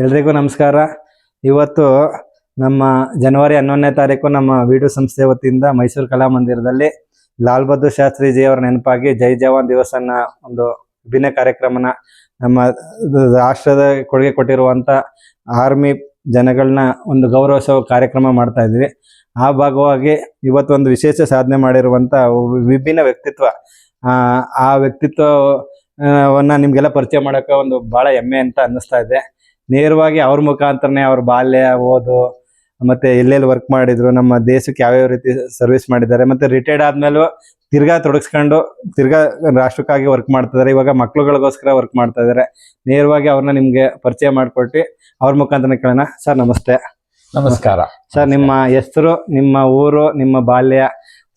ಎಲ್ರಿಗೂ ನಮಸ್ಕಾರ. ಇವತ್ತು ನಮ್ಮ ಜನವರಿ ಹನ್ನೊಂದನೇ ತಾರೀಕು ನಮ್ಮ ವಿಡಿಯೋ ಸಂಸ್ಥೆ ವತಿಯಿಂದ ಮೈಸೂರು ಕಲಾಮಂದಿರದಲ್ಲಿ ಲಾಲ್ ಬಹದ್ದೂರ್ ಶಾಸ್ತ್ರಿಜಿ ಅವರ ನೆನಪಾಗಿ ಜೈ ಜವಾನ್ ದಿವಸನ ಒಂದು ವಿಭಿನ್ನ ಕಾರ್ಯಕ್ರಮನ ನಮ್ಮ ರಾಷ್ಟ್ರದ ಕೊಡುಗೆ ಕೊಟ್ಟಿರುವಂತ ಆರ್ಮಿ ಜನಗಳನ್ನ ಒಂದು ಗೌರವಿಸೋ ಕಾರ್ಯಕ್ರಮ ಮಾಡ್ತಾ ಇದ್ವಿ. ಆ ಭಾಗವಾಗಿ ಇವತ್ತೊಂದು ವಿಶೇಷ ಸಾಧನೆ ಮಾಡಿರುವಂತ ವಿಭಿನ್ನ ವ್ಯಕ್ತಿತ್ವ. ಆ ವ್ಯಕ್ತಿತ್ವವನ್ನು ನಿಮ್ಗೆಲ್ಲ ಪರಿಚಯ ಮಾಡೋಕೆ ಒಂದು ಬಹಳ ಹೆಮ್ಮೆ ಅಂತ ಅನ್ನಿಸ್ತಾ ಇದೆ. ನೇರವಾಗಿ ಅವ್ರ ಮುಖಾಂತರನೇ ಅವ್ರ ಬಾಲ್ಯ ಓದು ಮತ್ತೆ ಎಲ್ಲೆಲ್ಲಿ ವರ್ಕ್ ಮಾಡಿದ್ರು ನಮ್ಮ ದೇಶಕ್ಕೆ ಯಾವ್ಯಾವ ರೀತಿ ಸರ್ವಿಸ್ ಮಾಡಿದ್ದಾರೆ ಮತ್ತೆ ರಿಟೈರ್ಡ್ ಆದ್ಮೇಲೂ ತಿರ್ಗಾ ತೊಡಗಿಸ್ಕೊಂಡು ತಿರ್ಗಾ ರಾಷ್ಟ್ರಕ್ಕಾಗಿ ವರ್ಕ್ ಮಾಡ್ತಾ ಮಾಡ್ತಿದ್ದಾರೆ ಇವಾಗ ಮಕ್ಕಳುಗಳಿಗೋಸ್ಕರ ವರ್ಕ್ ಮಾಡ್ತಾ ಇದ್ದಾರೆ ನೇರವಾಗಿ ಅವ್ರನ್ನ ನಿಮ್ಗೆ ಪರಿಚಯ ಮಾಡ್ಕೊಟ್ಟು ಅವ್ರ ಮುಖಾಂತರ ಕೇಳೋಣ. ಸರ್ ನಮಸ್ತೆ. ನಮಸ್ಕಾರ. ಸರ್ ನಿಮ್ಮ ಹೆಸರು ನಿಮ್ಮ ಊರು ನಿಮ್ಮ ಬಾಲ್ಯ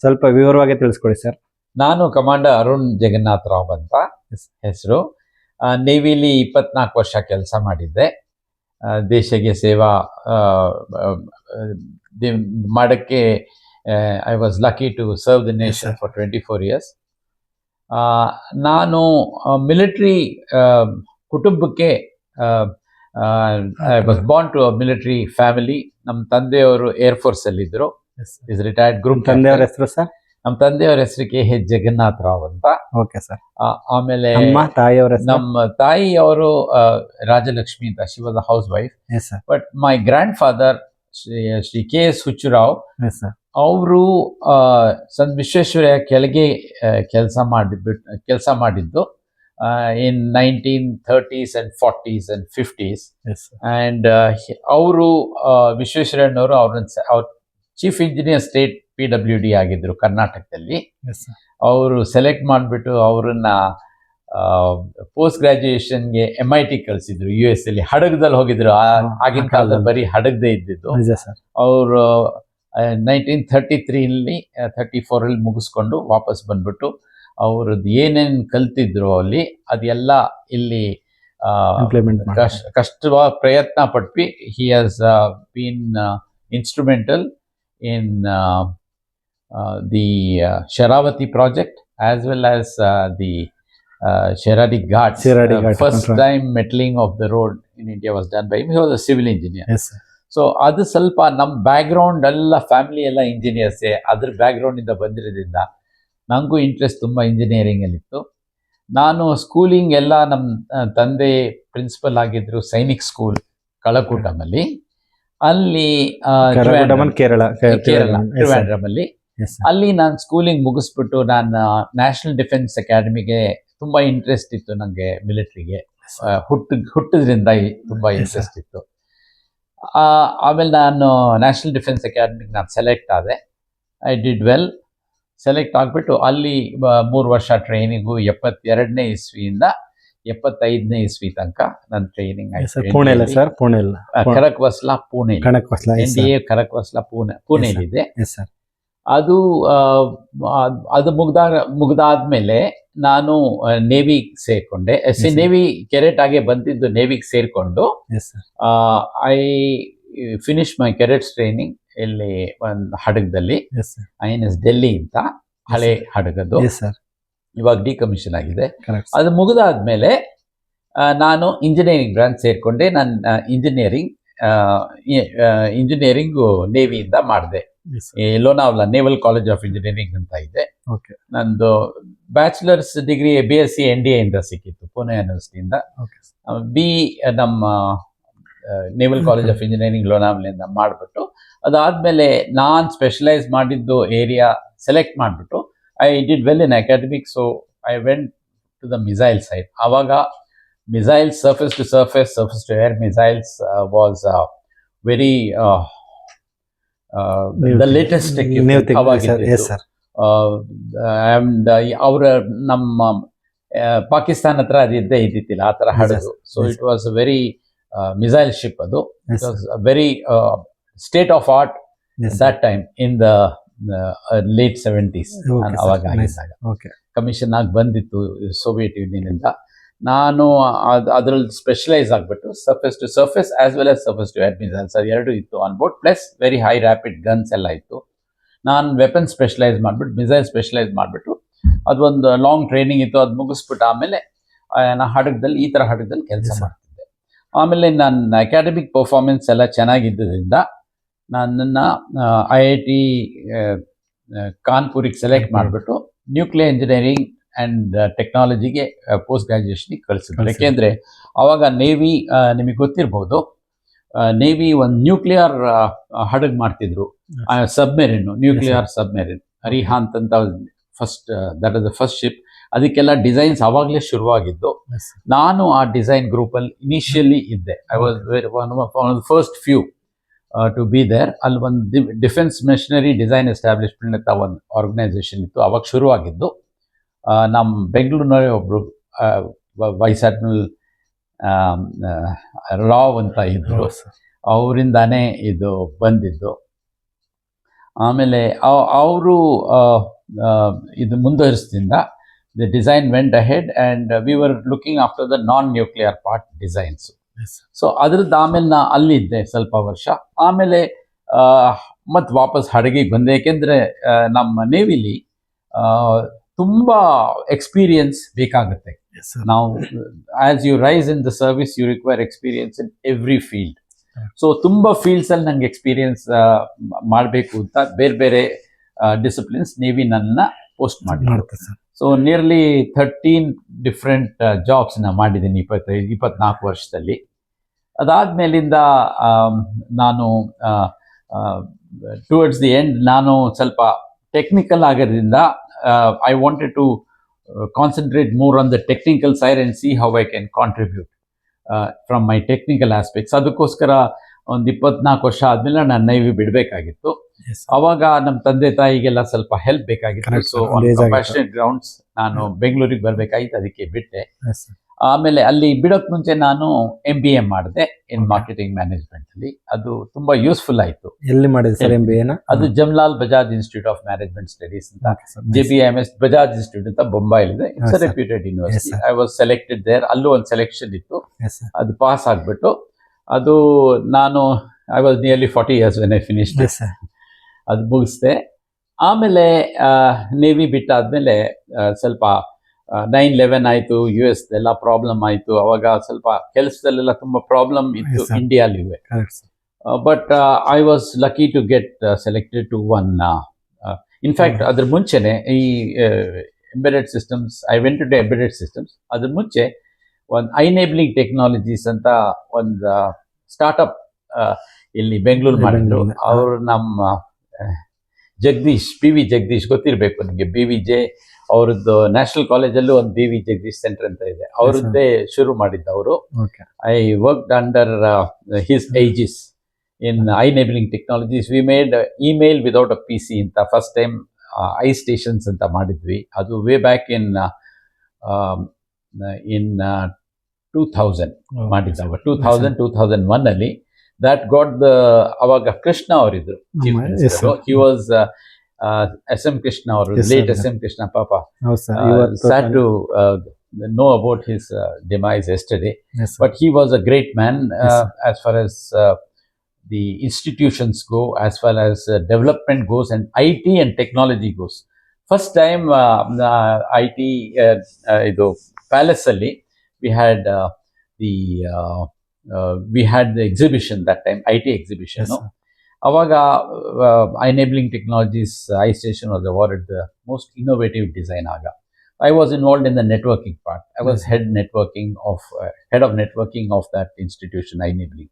ಸ್ವಲ್ಪ ವಿವರವಾಗಿ ತಿಳಿಸ್ಕೊಡಿ ಸರ್. ನಾನು ಕಮಾಂಡರ್ ಅರುಣ್ ಜಗನ್ನಾಥ್ ರಾವ್ ಅಂತ ಹೆಸರು. ನೇವಿಲಿ ಇಪ್ಪತ್ನಾಲ್ಕು ವರ್ಷ ಕೆಲಸ ಮಾಡಿದ್ದೆ. ದೇಶಕ್ಕೆ ಸೇವಾ ಮಾಡಕ್ಕೆ I was lucky to serve the nation for twenty four years ನಾನು ಮಿಲಿಟ್ರಿ ಕುಟುಂಬಕ್ಕೆ I was born to military family ನಮ್ಮ ತಂದೆಯವರು ಏರ್ ಫೋರ್ಸಲ್ಲಿದ್ದರು ಇಸ್ ರಿಟೈರ್ಡ್ ಗ್ರೂಪ್ ತಂದೆಯವ್ರ ಹೆಸರು ಸರ್ ನಮ್ಮ ತಂದೆಯವರ ಹೆಸರು ಕೆ. ಎಚ್. ಜಗನ್ನಾಥ್ ರಾವ್ ಅಂತ. Okay sir. ಆಮೇಲೆ ಅವರ ಹೆಸರು? ನಮ್ಮ ತಾಯಿ ಅವರು ರಾಜಲಕ್ಷ್ಮಿ ಅಂತ. She was housewife but my grandfather Shri K. S. Huchurao ಅವರು ಸಂತ ವಿಶ್ವೇಶ್ವರಯ್ಯ ಕೆಳಗೆ ಕೆಲಸ ಮಾಡಿಬಿಟ್ಟು ಕೆಲಸ ಮಾಡಿದ್ದು in nineteen thirties and forties and fifties and ಅವರು ವಿಶ್ವೇಶ್ವರಯ್ಯನವರು ಅವ್ರನ್ನ ಅವ್ರ chief engineer state P W D ಆಗಿದ್ರು ಕರ್ನಾಟಕದಲ್ಲಿ. ಅವರು ಸೆಲೆಕ್ಟ್ ಮಾಡಿಬಿಟ್ಟು ಅವರನ್ನು ಪೋಸ್ಟ್ ಗ್ರಾಜುಯೇಷನ್ಗೆ ಎಂ ಐ ಟಿ ಕಳಿಸಿದ್ರು ಯು ಎಸ್ ಅಲ್ಲಿ. ಹಡಗದಲ್ಲಿ ಹೋಗಿದ್ರು. ಆ- ಆಗಿನ ಕಾಲದಲ್ಲಿ. ಬರೀ ಹಡಗದೇ ಇದ್ದಿದ್ದು. ಅವರು ನೈನ್ಟೀನ್ ಥರ್ಟಿ ತ್ರೀಲಿ ಥರ್ಟಿ ಫೋರಲ್ಲಿ ಮುಗಿಸ್ಕೊಂಡು ವಾಪಸ್ ಬಂದ್ಬಿಟ್ಟು ಅವ್ರದ್ದು ಏನೇನು ಕಲ್ತಿದ್ರು ಅಲ್ಲಿ ಅದೆಲ್ಲ ಇಲ್ಲಿ ಇಂಪ್ಲಿಮೆಂಟ್ ಕಷ್ಟ ಪ್ರಯತ್ನ ಪಟ್ವಿ. He has been instrumental in the Sharavathi project as well as the Sheradi Ghat Shiradi Ghat first control. Time metalling of the road in India was done by he was a civil engineer yes sir so ಅದು ಸ್ವಲ್ಪ ನಮ್ಮ background ಎಲ್ಲ family ಎಲ್ಲ ಇಂಜಿನಿಯರ್ಸೇ ಅದ್ರ ಬ್ಯಾಕ್ಗ್ರೌಂಡಿಂದ ಬಂದಿರೋದ್ರಿಂದ ನನಗೂ interest ತುಂಬ ಇಂಜಿನಿಯರಿಂಗಲ್ಲಿತ್ತು ನಾನು ಸ್ಕೂಲಿಂಗ್ ಎಲ್ಲ ನಮ್ಮ ತಂದೆ ಪ್ರಿನ್ಸಿಪಲ್ ಆಗಿದ್ರು ಸೈನಿಕ್ ಸ್ಕೂಲ್ ಕಳಕೂಟಮಲ್ಲಿ. ಅಲ್ಲಿ ಕೇರಳ ಕೇರಳ ಟ್ರಿವಾಂಡ್ರಮಲ್ಲಿ Yes, sir. ಅಲ್ಲಿ ನಾನು ಸ್ಕೂಲಿಂಗ್ ಮುಗಿಸ್ಬಿಟ್ಟು ನಾನು ನ್ಯಾಷನಲ್ ಡಿಫೆನ್ಸ್ ಅಕಾಡೆಮಿಗೆ ತುಂಬಾ ಇಂಟ್ರೆಸ್ಟ್ ಇತ್ತು ನನಗೆ ಮಿಲಿಟ್ರಿಗೆ ಹುಟ್ಟು ಹುಟ್ಟಿದ್ರಿಂದ ತುಂಬಾ ಇಂಟ್ರೆಸ್ಟ್ ಇತ್ತು. ಆಮೇಲೆ ನಾನು ನ್ಯಾಷನಲ್ ಡಿಫೆನ್ಸ್ ಅಕಾಡೆಮಿಗೆ ನಾನು ಸೆಲೆಕ್ಟ್ ಆದೆ. ಐ ಡಿಡ್ ವೆಲ್ ಸೆಲೆಕ್ಟ್ ಆಗಿಬಿಟ್ಟು ಅಲ್ಲಿ ಮೂರು ವರ್ಷ ಟ್ರೈನಿಂಗು ಎಪ್ಪತ್ತೆರಡನೇ ಇಸ್ವಿಯಿಂದ ಎಪ್ಪತ್ತೈದನೇ ಇಸ್ವಿ ತನಕ ನನ್ನ ಟ್ರೈನಿಂಗ್ ಆಯ್ತು. ಸರ್ ಪುಣೆ ಇಲ್ಲ ಸರ್ ಪುಣೆ ಇಲ್ಲ ಕರಕ್ವಸ್ಲಾ ಪುಣೆ ಕಣಕ್ ಹೊಸ್ಲ N D A Khadakwasla Pune ಪುಣೆಲಿದೆ. Yes sir ಅದು ಅದ್- ಮುಗ್ದ ಮುಗ್ದಾದ್ಮೇಲೆ ನಾನು ನೇವಿಗೆ ಸೇರ್ಕೊಂಡೆ. ನೇವಿ ಕೆರೆಟ್ ಆಗಿ ಬಂದಿದ್ದು ನೇವಿಗೆ ಸೇರಿಕೊಂಡು yes sir I finish my cadets training ಇಲ್ಲಿ ಒಂದು ಹಡಗದಲ್ಲಿ. Yes sir I N S Delhi ಅಂತ ಹಳೆ ಹಡಗದು ಇವಾಗ ಡಿಕಮಿಷನ್ ಆಗಿದೆ. ಕರೆಕ್ಟ್ ಅದು ಮುಗಿದಾದ್ಮೇಲೆ ನಾನು ಇಂಜಿನಿಯರಿಂಗ್ ಬ್ರಾಂಚ್ ಸೇರಿಕೊಂಡೆ. ನಾನು ಇಂಜಿನಿಯರಿಂಗ್ ಇಂಜಿನಿಯರಿಂಗು ನೇವಿಯಿಂದ ಮಾಡಿದೆ. Lonavla naval college of engineering ಅಂತ ಇದೆ. ನಂದು bachelor's degree B S C N D ಎಯಿಂದ ಸಿಕ್ಕಿತ್ತು ಪುಣೆ ಯೂನಿವರ್ಸಿಟಿಯಿಂದ ಬಿ ನಮ್ಮ ನೇವಲ್ ಕಾಲೇಜ್ ಆಫ್ ಇಂಜಿನಿಯರಿಂಗ್ ಲೋನಾವ್ಲಿಂದ ಮಾಡಿಬಿಟ್ಟು ಅದಾದಮೇಲೆ ನಾನು ಸ್ಪೆಷಲೈಸ್ ಮಾಡಿದ್ದು ಏರಿಯಾ ಸೆಲೆಕ್ಟ್ ಮಾಡಿಬಿಟ್ಟು I did well in academic so I went to the missile side ಆವಾಗ missiles surface to surface surface to air missiles was very the latest and ಅವರ ನಮ್ಮ ಪಾಕಿಸ್ತಾನ ಹತ್ರ ಅದಿದ್ದೇ ಇದ್ದೇ ಇದ್ದಿತ್ತಿಲ್ಲ ಆ ಥರ ಹಾಡೋದು ಹಡಗು. So. It was very missile ship ಅದು. Very state of art that time in the late seventies ಅವಾಗ ಕಮಿಷನ್ ಆಗಿ ಬಂದಿತ್ತು ಸೋವಿಯತ್ ಯೂನಿಯನಿಂದ ನಾನು ಅದ್ರಲ್ಲಿ ಅದರಲ್ಲಿ ಸ್ಪೆಷಲೈಸ್ ಆಗಿಬಿಟ್ಟು surface to surface as well as surface to air missiles ಅದು ಎರಡು ಇತ್ತು on board plus very high rapid guns ಎಲ್ಲ ಇತ್ತು. ನಾನು ವೆಪನ್ ಸ್ಪೆಷಲೈಸ್ ಮಾಡಿಬಿಟ್ಟು ಮಿಸೈಲ್ ಸ್ಪೆಷಲೈಸ್ ಮಾಡಿಬಿಟ್ಟು ಅದೊಂದು ಲಾಂಗ್ ಟ್ರೈನಿಂಗ್ ಇತ್ತು ಅದು ಮುಗಿಸ್ಬಿಟ್ಟು ಆಮೇಲೆ ನಾನು ನಾ ಹಡಗದಲ್ಲಿ ಈ ಥರ ಹಡಗದಲ್ಲಿ ಕೆಲಸ ಮಾಡ್ತಿದ್ದೆ. ಆಮೇಲೆ ನನ್ನ ಅಕಾಡೆಮಿಕ್ ಪರ್ಫಾರ್ಮೆನ್ಸ್ ಎಲ್ಲ ಚೆನ್ನಾಗಿದ್ದರಿಂದ ನನ್ನನ್ನು ಐ ಐ ಟಿ ಕಾನ್ಪುರಿಗೆ ಸೆಲೆಕ್ಟ್ ಮಾಡಿಬಿಟ್ಟು ನ್ಯೂಕ್ಲಿಯರ್ ಇಂಜಿನಿಯರಿಂಗ್ ಆ್ಯಂಡ್ ಟೆಕ್ನಾಲಜಿಗೆ ಪೋಸ್ಟ್ ಗ್ರ್ಯಾಜುಯೇಷನಿಗೆ ಕಳಿಸಿದ್ರು. ಯಾಕೆಂದರೆ ಆವಾಗ ನೇವಿ ನಿಮಗೆ ಗೊತ್ತಿರ್ಬೋದು ನೇವಿ ಒಂದು ನ್ಯೂಕ್ಲಿಯರ್ ಹಡಗು ಮಾಡ್ತಿದ್ರು. ಸಬ್ಮೆರಿನ್ ನ್ಯೂಕ್ಲಿಯರ್ ಸಬ್ಮೆರಿನ್ ಅರಿಹಾಂತ್ ಅಂತ first that is the first ship ಅದಕ್ಕೆಲ್ಲ ಡಿಸೈನ್ಸ್ ಆವಾಗಲೇ ಶುರುವಾಗಿದ್ದು. ನಾನು ಆ ಡಿಸೈನ್ ಗ್ರೂಪಲ್ಲಿ ಇನಿಷಿಯಲಿ ಇದ್ದೆ. I was one of first few to be there ಅಲ್ಲಿ ಒಂದು ಡಿಫೆನ್ಸ್ ಮಿಷನರಿ ಡಿಸೈನ್ ಎಸ್ಟಾಬ್ಲಿಷ್ಮೆಂಟ್ ಅಂತ ಒಂದು ಆರ್ಗನೈಸೇಷನ್ ಇತ್ತು. ಅವಾಗ ಶುರುವಾಗಿದ್ದು. ನಮ್ಮ ಬೆಂಗಳೂರಿನಲ್ಲಿ ಒಬ್ಬರು ವೈಸ್ ಅಡ್ಮಿರಲ್ ರಾವ್ ಅಂತ ಇದ್ದರು ಅವರಿಂದಾನೇ ಇದು ಬಂದಿದ್ದು. ಆಮೇಲೆ ಅವರು ಇದು ಮುಂದುವರಿಸಿದ the design went ahead and we were looking after the non nuclear part designs so ಅದ್ರದ್ದು ಆಮೇಲೆ ನಾ ಅಲ್ಲಿದ್ದೆ ಸ್ವಲ್ಪ ವರ್ಷ. ಆಮೇಲೆ ಮತ್ತೆ ವಾಪಸ್ ಹಡಗಿಗೆ ಬಂದೆ. ಏಕೆಂದರೆ ನಮ್ಮ ನೇವಿಲಿ ತುಂಬ ಎಕ್ಸ್ಪೀರಿಯನ್ಸ್ ಬೇಕಾಗುತ್ತೆ. ನಾವು as you rise in the service you require experience in every field so ತುಂಬ ಫೀಲ್ಡ್ಸಲ್ಲಿ ನಂಗೆ ಎಕ್ಸ್ಪೀರಿಯನ್ಸ್ ಮಾಡಬೇಕು ಅಂತ ಬೇರೆ ಬೇರೆ ಡಿಸಿಪ್ಲಿನ್ಸ್ ನೇವಿ ನನ್ನ ಪೋಸ್ಟ್ ಮಾಡಿ ಸೊ ನಿಯರ್ಲಿ ಥರ್ಟೀನ್ ಡಿಫ್ರೆಂಟ್ ಜಾಬ್ಸ್ನ ಮಾಡಿದ್ದೀನಿ ಇಪ್ಪತ್ತೈದು ಇಪ್ಪತ್ನಾಲ್ಕು ವರ್ಷದಲ್ಲಿ. ಅದಾದ್ಮೇಲಿಂದ ನಾನು ಟುವರ್ಡ್ಸ್ ದಿ ಎಂಡ್ ನಾನು ಸ್ವಲ್ಪ ಟೆಕ್ನಿಕಲ್ ಆಗೋದ್ರಿಂದ I wanted to concentrate more on the technical side and see how I can contribute from my technical aspects ಅದಕ್ಕೋಸ್ಕರ ಒಂದು ಇಪ್ಪತ್ನಾಲ್ಕು ವರ್ಷ ಆದಮೇಲೆ ನಾನು ನೈವಿ ಬಿಡಬೇಕಾಗಿತ್ತು. ಅವಾಗ ನಮ್ಮ ತಂದೆ ತಾಯಿಗೆಲ್ಲ ಸ್ವಲ್ಪ ಹೆಲ್ಪ್ ಬೇಕಾಗಿತ್ತು. ಸೊ. ಕಂಪ್ಯಾಷನೇಟ್ ಗ್ರೌಂಡ್ಸ್ ನಾನು ಬೆಂಗಳೂರಿಗೆ ಬರಬೇಕಾಗಿತ್ತು ಅದಕ್ಕೆ ಬಿಟ್ಟೆ. ಆಮೇಲೆ ಅಲ್ಲಿ ಬಿಡೋಕ್ಕೆ ಮುಂಚೆ ನಾನು ಎಂ ಬಿ ಎ ಮಾಡಿದೆ ಇನ್ ಮಾರ್ಕೆಟಿಂಗ್ ಮ್ಯಾನೇಜ್ಮೆಂಟ್ ಅಲ್ಲಿ. ಅದು ತುಂಬಾ ಯೂಸ್ಫುಲ್ ಆಯಿತು. ಎಲ್ಲಿ ಮಾಡಿದೆ ಸರ್ ಎಂ ಬಿ ಎನ ಅದು Jamnalal Bajaj institute of management studies ಅಂತ J B M S Bajaj institute ಅಂತ ಬೊಂಬೈಲಿದೆ it's. Reputed university I was selected there ಅಲ್ಲೂ ಒಂದು ಸೆಲೆಕ್ಷನ್ ಇತ್ತು. ಅದು ಪಾಸ್ ಆಗಿಬಿಟ್ಟು ಅದು ನಾನು I was nearly forty years when I finish ಅದು ಮುಗಿಸ್ದೆ. ಆಮೇಲೆ ನೇವಿ ಬಿಟ್ಟಾದ್ಮೇಲೆ ಸ್ವಲ್ಪ ನೈನ್ ಲೆವೆನ್ ಆಯಿತು ಯು ಎಸ್ ಎಲ್ಲ ಪ್ರಾಬ್ಲಮ್ ಆಯ್ತು ಅವಾಗ ಸ್ವಲ್ಪ ಕೆಲಸದಲ್ಲೆಲ್ಲ ತುಂಬ ಪ್ರಾಬ್ಲಮ್ ಇತ್ತು ಇಂಡಿಯಾಲಿ. But I was lucky to get selected to one in fact. ಅದ್ರ ಮುಂಚೆನೆ ಈ embedded systems I went to embedded systems ಅದ್ರ ಮುಂಚೆ ಒಂದು ಐನೇಬ್ಲಿಂಗ್ ಟೆಕ್ನಾಲಜೀಸ್ ಅಂತ ಒಂದು ಸ್ಟಾರ್ಟಪ್ ಇಲ್ಲಿ ಬೆಂಗಳೂರು ಮಾಡಿದ್ರು. ಅವರು ನಮ್ಮ ಜಗದೀಶ್ ಪಿ ವಿ ಜಗದೀಶ್ ಗೊತ್ತಿರಬೇಕು ನಿಮಗೆ ಬಿ ವಿ ಜೆ ಅವ್ರದ್ದು ನ್ಯಾಷನಲ್ ಕಾಲೇಜಲ್ಲೂ ಒಂದು ಬಿ ವಿ ಜಗದೀಶ್ ಸೆಂಟರ್ ಅಂತ ಇದೆ. ಅವರದ್ದೇ ಶುರು ಮಾಡಿದ್ದು ಅವರು. I worked under his aegis in I enabling enabling we made email without email without a PC ಅಂತ ಫಸ್ಟ್ ಟೈಮ್ ಐ ಸ್ಟೇಷನ್ಸ್ ಅಂತ ಮಾಡಿದ್ವಿ. ಅದು way back in in two thousand ಮಾಡಿದ್ದಾವ two thousand two thousand ಒನ್ನಲ್ಲಿ that got the ಅವಾಗ Krishna ಅವರಿದ್ರು. He was S M Krishna ಅವರು Yes, late sir. S M Krishna ಪಾಪ ಹೌದು sir uh, ಇವತ್ತು sad to uh, know about his uh, demise yesterday. Yes, sir. But he was a great man uh, Yes, as far as uh, the institutions go, as far as uh, development goes, and IT and technology goes. First time uh, uh, IT uh, uh, ಇದು palace ಅಲ್ಲಿ we had uh, the uh, uh, we had the exhibition that time IT exhibition. Yes, no? sir. ಅವಾಗ enabling technologies I station was awarded the most innovative design ಆಗ I was involved in the networking part I was Yes. Head networking of head of networking of that institution I enabling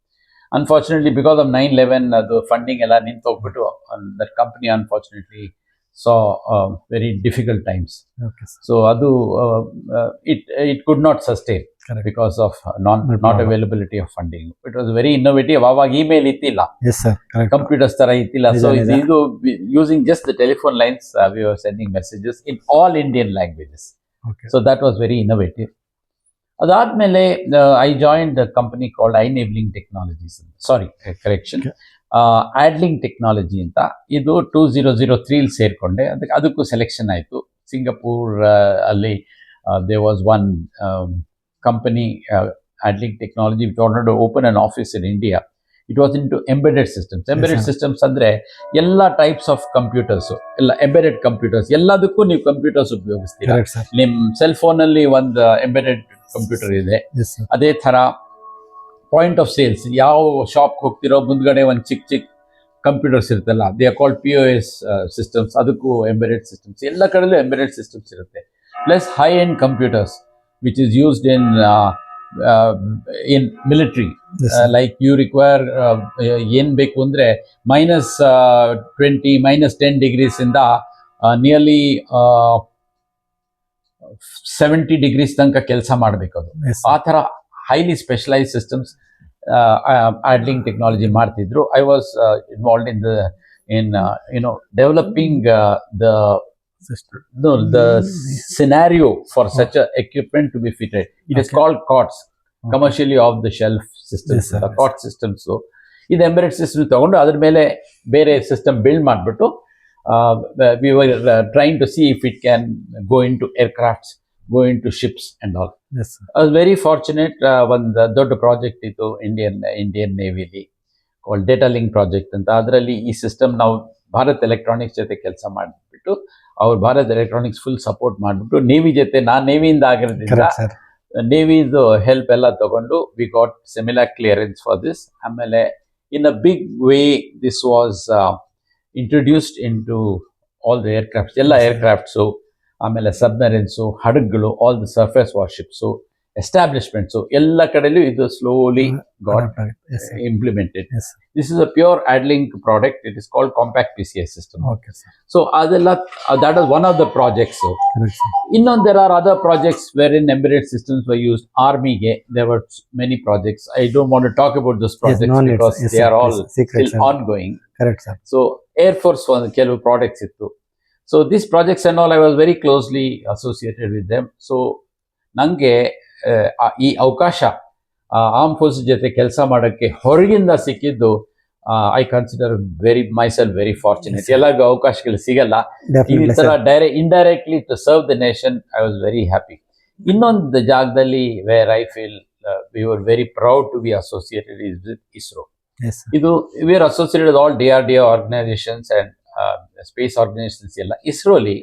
unfortunately because of nine eleven ಅದು funding ಎಲ್ಲ ನಿಂತೋಗ್ಬಿಟ್ಟು that company unfortunately saw very difficult times Okay, sir. So ಅದು it it could not sustain Correct. Because of non No not problem. Availability of funding it was very innovative ಅವಾಗ email ಇತ್ತಿಲ್ಲ Yes, sir. Correct. Computers ತರ ಇತ್ತಿಲ್ಲ ನಿಜ, so ನಿಜ. ಇದು using just the telephone lines we are sending messages in all Indian languages Okay. So that was very innovative ಅದಾದ್ಮೇಲೆ I joined company called enabling technologies sorry correction Adling technology ಅಂತ. ಇದು two zero zero ತ್ರೀಲಿ ಸೇರಿಕೊಂಡೆ. ಅದಕ್ಕೆ ಅದಕ್ಕೂ selection ಆಯಿತು. Singapore ಅಲ್ಲಿ they was one company Adling technology which wanted to open an office in India it was into embedded systems embedded. Systems ಅಂದರೆ ಎಲ್ಲ types of computers ಎಲ್ಲ ಎಂಬೆಡೆಡ್ ಕಂಪ್ಯೂಟರ್ಸ್ ಎಲ್ಲದಕ್ಕೂ ನೀವು ಕಂಪ್ಯೂಟರ್ಸ್ ಉಪಯೋಗಿಸ್ತೀರಾ. ನಿಮ್ಮ ಸೆಲ್ ಫೋನಲ್ಲಿ ಒಂದು ಎಂಬೆಡೆಡ್ ಕಂಪ್ಯೂಟರ್ ಇದೆ. ಅದೇ ಥರ ಪಾಯಿಂಟ್ ಆಫ್ ಸೇಲ್ಸ್ ಯಾವ ಶಾಪ್ಗೆ ಹೋಗ್ತಿರೋ ಮುಂದ್ಗಡೆ ಒಂದು ಚಿಕ್ಕ ಚಿಕ್ಕ ಕಂಪ್ಯೂಟರ್ಸ್ ಇರುತ್ತಲ್ಲ they are called P O S systems ಅದಕ್ಕೂ ಎಂಬೆಡೆಡ್ ಸಿಸ್ಟಮ್ಸ್ ಎಲ್ಲ ಕಡೆಯಲ್ಲೂ ಎಂಬೆಡೆಡ್ ಸಿಸ್ಟಮ್ಸ್ ಇರುತ್ತೆ. Plus high end computers which is used in in military like you require ಏನ್ ಬೇಕು ಅಂದ್ರೆ ಮೈನಸ್ ಟ್ವೆಂಟಿ ಮೈನಸ್ ಟೆನ್ ಡಿಗ್ರೀಸಿಂದ ನಿಯರ್ಲಿ ಸೆವೆಂಟಿ ಡಿಗ್ರೀಸ್ ತನಕ ಕೆಲಸ ಮಾಡಬೇಕು ಅದು. ಆ ಥರ highly specialise systems Adling technology ಮಾಡ್ತಿದ್ರು I was involved in the in you know developing the sister. no, the scenario for such a equipment to be fitted. It is Okay. called COTS, commercially off the shelf systems, the yes. COTS. So, ಇದು embedded system ತಗೊಂಡು ಅದ್ರ ಮೇಲೆ ಬೇರೆ system build ಮಾಡಿಬಿಟ್ಟು we were trying to see if it can go in to aircrafts go in to ships and all Yes, sir. I was very fortunate ಒಂದು ದೊಡ್ಡ project ಇತ್ತು Indian Indian ನೇವಿಲಿ call data link project ಅಂತ. ಅದರಲ್ಲಿ ಈ system ನಾವು Bharat electronics ಜೊತೆ ಕೆಲಸ ಮಾಡಿಬಿಟ್ಟು ಅವ್ರು ಭಾರತ್ ಎಲೆಕ್ಟ್ರಾನಿಕ್ಸ್ ಫುಲ್ ಸಪೋರ್ಟ್ ಮಾಡಿಬಿಟ್ಟು ನೇವಿ ಜೊತೆ ನಾನು ನೇವಿಯಿಂದ ಆಗಿರೋದ್ರಿಂದ Correct, sir. ನೇವಿದು ಹೆಲ್ಪ್ ಎಲ್ಲ ತಗೊಂಡು we got similar clearance for this ಆಮೇಲೆ in a big way this was introduced in to all the aircrafts ಎಲ್ಲ ಏರ್ಕ್ರಾಫ್ಟ್ಸು ಆಮೇಲೆ ಸಬ್ಮರೀನ್ಸು ಹಡಗುಗಳು all the surface warships establishments ಎಲ್ಲ ಕಡೆಯಲ್ಲೂ ಇದು slowly got sir. This is a pure AdLink product. It is called Compact PCI system. Okay, sir. So ಅದೆಲ್ಲ uh, is one of the projects. So, ಇನ್ನೊಂದು used. Army-ಗೆ there were many projects. I don't want to talk about those projects no need, because sir. Yes, they are all secret, still ongoing. Correct, sir. So air force ಒಂದು ಕೆಲವು products ಇತ್ತು so this projects and all I was very closely associated with them so ನನಗೆ ಈ ಅವಕಾಶ arm force ಜೊತೆ ಕೆಲಸ ಮಾಡೋಕ್ಕೆ ಹೊರಗಿಂದ ಸಿಕ್ಕಿದ್ದು I consider very myself very fortunate. ಎಲ್ಲರಿಗೂ ಅವಕಾಶಗಳು ಸಿಗಲ್ಲ ಈ ಥರ. Direct indirectly to serve the nation I was very happy ಇನ್ನೊಂದು ಜಾಗದಲ್ಲಿ where I feel we are very proud to be associated is with ISRO. ಇದು we are associated all D R D organisations and space organisations ಎಲ್ಲ. ಇಸ್ರೋಲಿ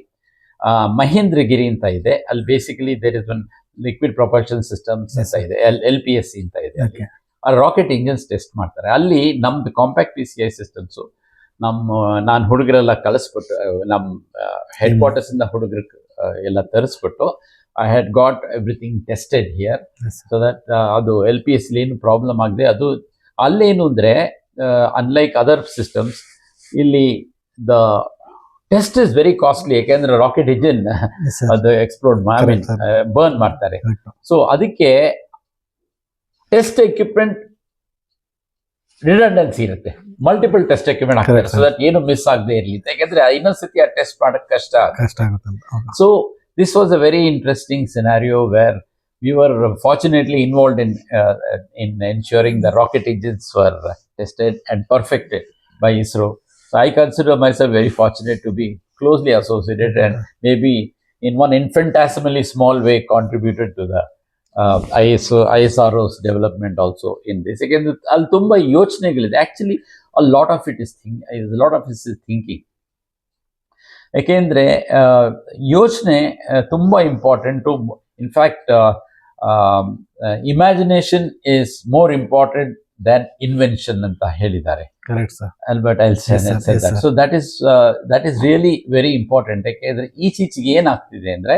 ಮಹೇಂದ್ರಗಿರಿ ಅಂತ ಇದೆ. ಅಲ್ಲಿ basically there is one liquid propulsion systems ಅಂತ ಇದೆ. L L P S C ಅಂತ ಇದೆ ಅಲ್ಲಿ. ಆ ರಾಕೆಟ್ ಇಂಜಿನ್ಸ್ ಟೆಸ್ಟ್ ಮಾಡ್ತಾರೆ. ಅಲ್ಲಿ ನಮ್ದು compact P C I systems ನಮ್ಮ ನಾನು ಹುಡುಗರೆಲ್ಲ ಕಳಿಸ್ಬಿಟ್ಟು ನಮ್ಮ ಹೆಡ್ ಕ್ವಾರ್ಟರ್ಸ್ ಇಂದ ಹುಡುಗರು ಎಲ್ಲ ತರಿಸ್ಬಿಟ್ಟು I had got everything tested here so that ಅದು ಎಲ್ ಪಿ ಎಸ್ ಏನು ಪ್ರಾಬ್ಲಮ್ ಆಗದೆ ಅದು ಅಲ್ಲೇನು ಅಂದರೆ ಅನ್ಲೈಕ್ ಅದರ್ ಸಿಸ್ಟಮ್ಸ್ ಇಲ್ಲಿ the test is very costly ಯಾಕೆಂದ್ರೆ ರಾಕೆಟ್ ಇಂಜಿನ್ Yes, sir. ಅದು explored I mean Correct, burn ಮಾಡ್ತಾರೆ Correct. ಸೊ ಅದಕ್ಕೆ ಟೆಸ್ಟ್ ಎಕ್ವಿಪ್ಮೆಂಟ್ ರಿಡಂಡೆನ್ಸಿ ಇರುತ್ತೆ ಮಲ್ಟಿಪಲ್ ಟೆಸ್ಟ್ ಎಕ್ವಿಪ್ಮೆಂಟ್ ಹಾಕ್ತಾರೆ Correct, ಸೊ ದಟ್ ಏನು ಮಿಸ್ ಆಗದೆ ಇರಲಿ ಯಾಕೆಂದ್ರೆ ಇನ್ನೊಂದ್ಸತಿ ಆ ಟೆಸ್ಟ್ ಮಾಡಕ್ ಕಷ್ಟ ಕಷ್ಟ ಆಗುತ್ತೆ ಅಂತ. Okay. So this was a very interesting scenario where we were fortunately involved in uh, in ensuring the rocket engines were tested and perfected by ISRO. So I consider myself very fortunate to be closely associated and maybe in one infinitesimally small way contributed to the uh, ISO ISRO's development also in this. Again, ಅಲ್ಲಿ ತುಂಬ ಯೋಚನೆಗಳಿದೆ actually a lot of it is think a lot of it is thinking. ಯಾಕೆಂದರೆ ಯೋಚನೆ ತುಂಬ important in fact imagination is more important than invention ಅಂತ ಹೇಳಿದ್ದಾರೆ Correct, sir. Albert Yes, sir. Yes, Isles sir. So that is that is really very important ಯಾಕೆಂದ್ರೆ ಈಚೀಚೆಗೆ ಏನಾಗ್ತಿದೆ ಅಂದ್ರೆ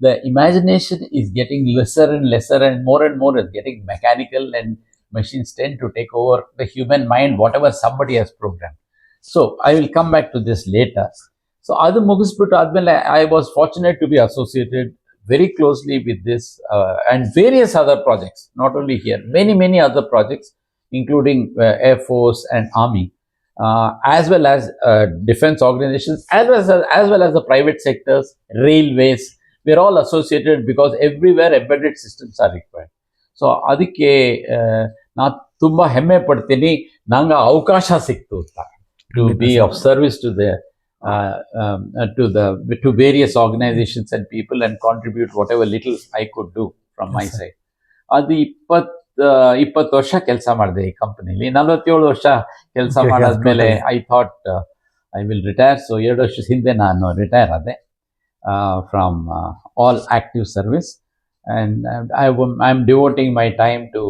the imagination is getting lesser and lesser and more and more is getting mechanical and machines tend to take over the human mind, whatever somebody has programmed. So I will come back to this later. So ಅದು ಮುಗಿಸ್ಬಿಟ್ಟು ಆದ್ಮೇಲೆ I was fortunate to be associated very closely with this and various other projects not only here many many other projects including air force and army as well as defence organisations as well as well as the private sectors, railways, we're all associated because everywhere embedded systems are required. So ಅದಕ್ಕೆ ನಾ ತುಂಬ ಹೆಮ್ಮೆ ಪಡ್ತೀನಿ ನಂಗೆ ಅವಕಾಶ ಸಿಕ್ತು ಅಂತ to be of service to the to the to various organisations and people and contribute whatever little I could do from my Yes, sir. Side ಅದು ಇಪ್ಪತ್ತು ಇಪ್ಪತ್ತು ವರ್ಷ ಕೆಲಸ ಮಾಡಿದೆ ಈ ಕಂಪನಿಲಿ ನಲವತ್ತೇಳು ವರ್ಷ ಕೆಲಸ ಮಾಡಾದ್ಮೇಲೆ I thought I will retire so ಎರಡು ವರ್ಷ ಹಿಂದೆ ನಾನು ರಿಟೈರ್ ಆದೆ from all active service and I am devoting my time to to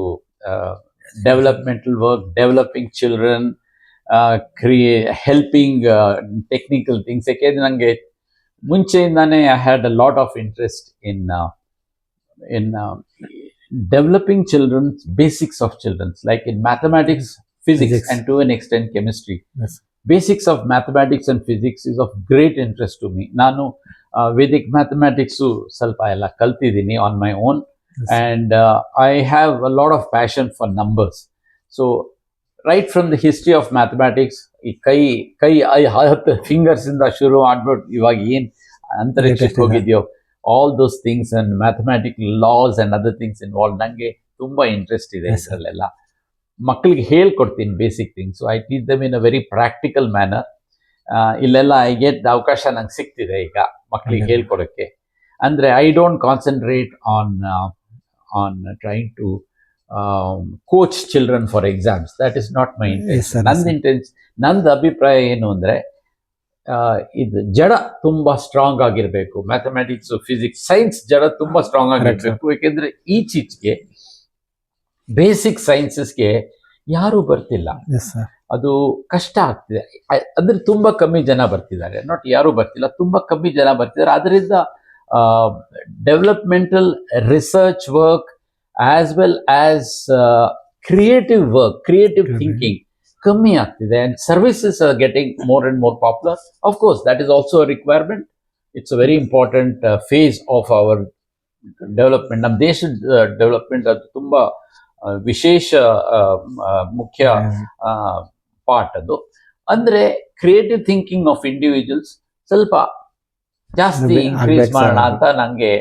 developmental work, developing children, ಕ್ರಿಯೇ ಹೆಲ್ಪಿಂಗ್ helping ಥಿಂಗ್ಸ್. ಯಾಕೆಂದ್ರೆ ನನಗೆ ಮುಂಚೆಯಿಂದಾನೇ I had a lot of interest in in Developing childrens basics of childrens like in mathematics physics Physics. and to an extent chemistry. Yes. Basics of mathematics and physics is of great interest to me. ನಾನು Vedic mathematics ಸ್ವಲ್ಪ ಎಲ್ಲ ಕಲ್ತಿದ್ದೀನಿ on my own Yes. and uh, I have a lot of passion for numbers. So, right from the history of mathematics, ಈ ಕೈ ಕೈ ಐ ಹತ್ತು fingers ಇಂದ ಶುರು ಮಾಡ್ಬಿಟ್ಟು ಇವಾಗ ಏನ್ ಅಂತರಿಕ್ಷಕ್ಕೆ Latest ಇದೆ. ಹೋಗಿದ್ಯೋ all those things and mathematic laws and other things involve ನನಗೆ ತುಂಬ ಇಂಟ್ರೆಸ್ಟ್ ಇದೆ ಹೆಸರಲ್ಲೆಲ್ಲ ಮಕ್ಕಳಿಗೆ ಹೇಳ್ಕೊಡ್ತೀನಿ basic things I teach them in a very practical manner ಇಲ್ಲೆಲ್ಲ ಐ ಗೆಟ್ ಅವಕಾಶ ನಂಗೆ ಸಿಗ್ತಿದೆ ಈಗ ಮಕ್ಕಳಿಗೆ ಹೇಳ್ಕೊಡೋಕ್ಕೆ. ಅಂದರೆ I don't concentrate on on trying to coach children for exams that is not my sir, ನಂದು. ಇಂಟೆನ್ಸ್ ನಂದು ಅಭಿಪ್ರಾಯ ಏನು ಅಂದ್ರೆ ಇದು ಜಡ ತುಂಬಾ ಸ್ಟ್ರಾಂಗ್ ಆಗಿರಬೇಕು. ಮ್ಯಾಥಮೆಟಿಕ್ಸ್ ಫಿಸಿಕ್ಸ್ ಸೈನ್ಸ್ ಜಡ ತುಂಬಾ ಸ್ಟ್ರಾಂಗ್ ಆಗಿರಬೇಕು. ಏಕೆಂದ್ರೆ ಈಚೀಚೆಗೆ ಬೇಸಿಕ್ ಸೈನ್ಸಸ್ಗೆ ಯಾರು ಬರ್ತಿಲ್ಲ. ಅದು ಕಷ್ಟ ಆಗ್ತಿದೆ. ಅಂದ್ರೆ ತುಂಬಾ ಕಮ್ಮಿ ಜನ ಬರ್ತಿದ್ದಾರೆ. ನಾಟ್ ಯಾರು ಬರ್ತಿಲ್ಲ ತುಂಬಾ ಕಮ್ಮಿ ಜನ ಬರ್ತಿದ್ದಾರೆ. ಅದರಿಂದ developmental research work as well as creative work creative. Thinking ಕಮ್ಮಿ ಆಗ್ತಿದೆ and services are getting more and more popular of course that is also requirement it's a very important phase of our development ನಮ್ಮ ದೇಶದ development ಅದು ತುಂಬಾ ಆ, ವಿಶೇಷ ಆ, ಮುಖ್ಯ ಪಾರ್ಟ್ ಅದು. ಅಂದ್ರೆ ಕ್ರಿಯೇಟಿವ್ ಥಿಂಕಿಂಗ್ ಆಫ್ ಇಂಡಿವಿಜುವಲ್ಸ್ ಸ್ವಲ್ಪ ಜಾಸ್ತಿ ಇನ್ಕ್ರೀಸ್ ಮಾಡೋಣ. ಅಂತ ನನಗೆ